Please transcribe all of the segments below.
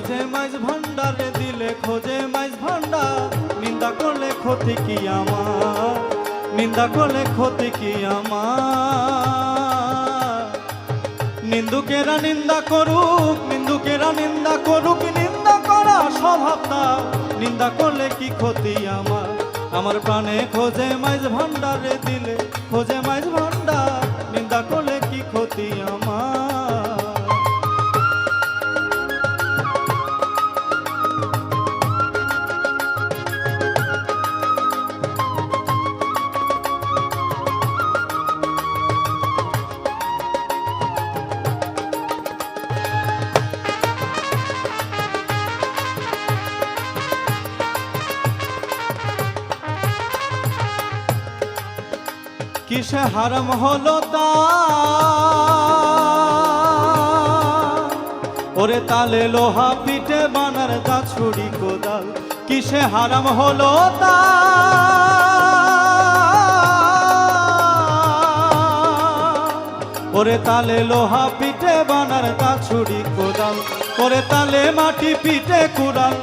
খোঁজে মাইজ ভান্ডারে দিলে খোঁজে মাইজ ভান্ডার। নিন্দা করলে ক্ষতি কি আমার? নিন্দা করলে ক্ষতি কি আমার? নিন্দুকেরা নিন্দা করুক, নিন্দুকেরা নিন্দা করুক, নিন্দা করা স্বভাব না নিন্দা করলে কি ক্ষতি আমার? আমার প্রাণে খোঁজে মাইজ ভান্ডারে দিলে খোঁজে মাইজ ভান্ডার। নিন্দা করলে কি ক্ষতি আমার? কিসে হারাম হলো তা? ওরে তালে লোহা পিঠে বানার দা ছুরি কোদাল, কিসে হারাম হলো তা? ওরে তালে লোহা পিঠে বানার দা ছুরি কোদাল, ওরে তালে মাটি পিঠে কুড়াল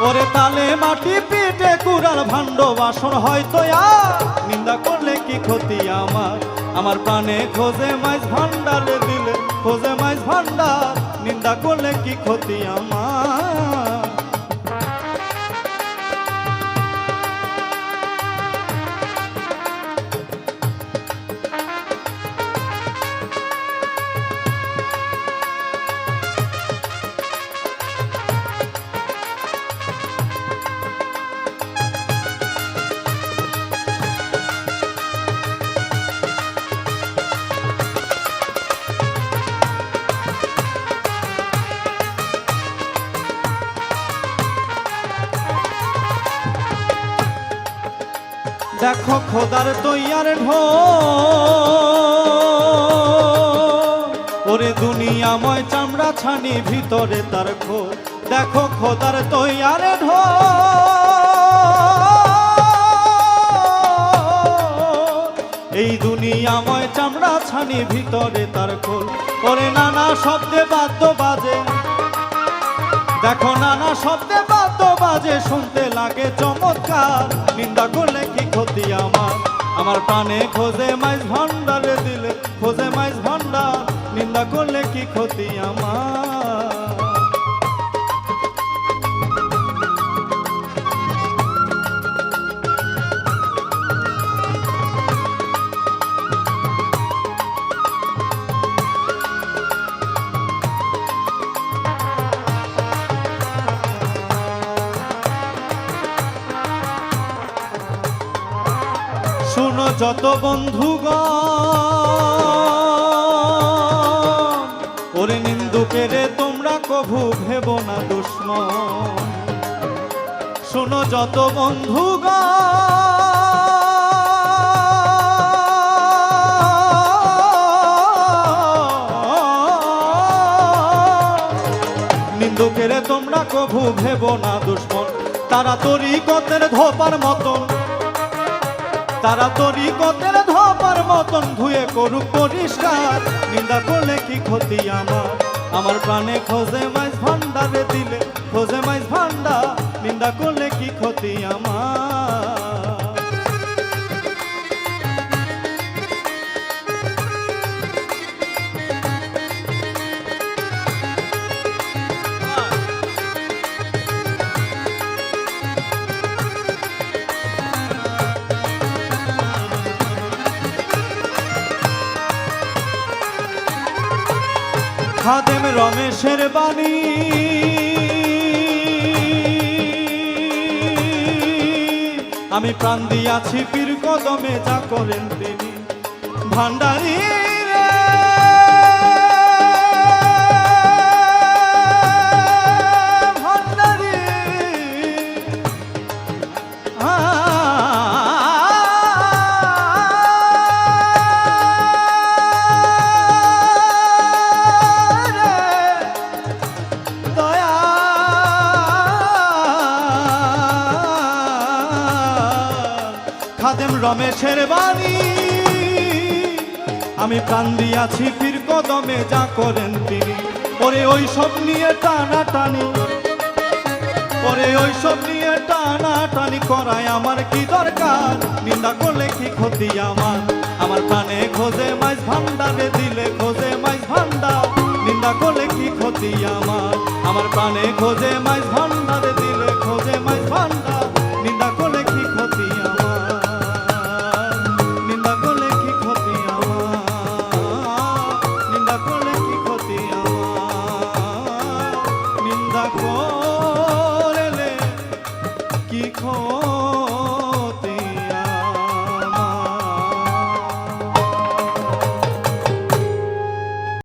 ওরে তালে মাটি পেটে কুড়াল ভাণ্ড বাসন হয়তো আর নিন্দা করলে কি ক্ষতি আমার? আমার প্রাণে খোঁজে মাইজ ভান্ডারে দিলে খোঁজে মাইজ ভান্ডার নিন্দা করলে কি ক্ষতি আমার? দেখো খোদার তৈয়ার ঢো ওরে দুনিয়াময় চামড়া ছানি ভিতরে তার খো দেখো খোদার তৈয়ার ঢো এই দুনিয়াময় চামড়া ছানি ভিতরে তার খোল ওরে নানা শব্দে বাদ্য বাজে। দেখো নানা শব্দে বাদ্য বাজে, শুনতে লাগে চমৎকার। নিন্দা করলে কি ক্ষতি আমার? আমার প্রাণে খোঁজে মাইজ ভান্ডারে দিলে, খোঁজে মাইজ ভান্ডার নিন্দা করলে কি ক্ষতি আমার? শুনো যত বন্ধুগণ। ওরে নিন্দুকেরে তোমরা কভু ভেব না দুশ্মন। শোনো যত বন্ধুগণ। নিন্দুকেরে তোমরা কভু ভেব না দুশ্মন। তারা তরিকতের ধোপার মতন। তারা তরি কতের ধপার মতন ধুয়ে করুক পরিষ্কার। নিন্দা করলে কি ক্ষতি আমার? আমার প্রাণে খোঁজে মাইজ ভান্ডারে দিলে, খোঁজে মাইজ ভান্ডার নিন্দা করলে কি ক্ষতি আমার? খাদেম রমেশের বাণী আমি প্রাণ দিয়াছি পীর কদমে যা করেন তিনি ভান্ডারী। খাদেম রমেশের বাণী। আমি প্রাণ দিয়াছি পীর কদমে যা করেন তিনি। ওরে ওই সব নিয়ে টানা টানি পরে ওই সব নিয়ে টানা টানি করায় আমার কি দরকার? নিন্দা করলে কি ক্ষতি আমার? আমার প্রাণে খোঁজে মাইজ ভান্ডারে দিলে খোঁজে মাইজ ভান্ডার নিন্দা করলে কি ক্ষতি আমার? আমার প্রাণে খোঁজে মাইজ ভান্ডারে দিলে খোঁজে মাইজ ভান্ডার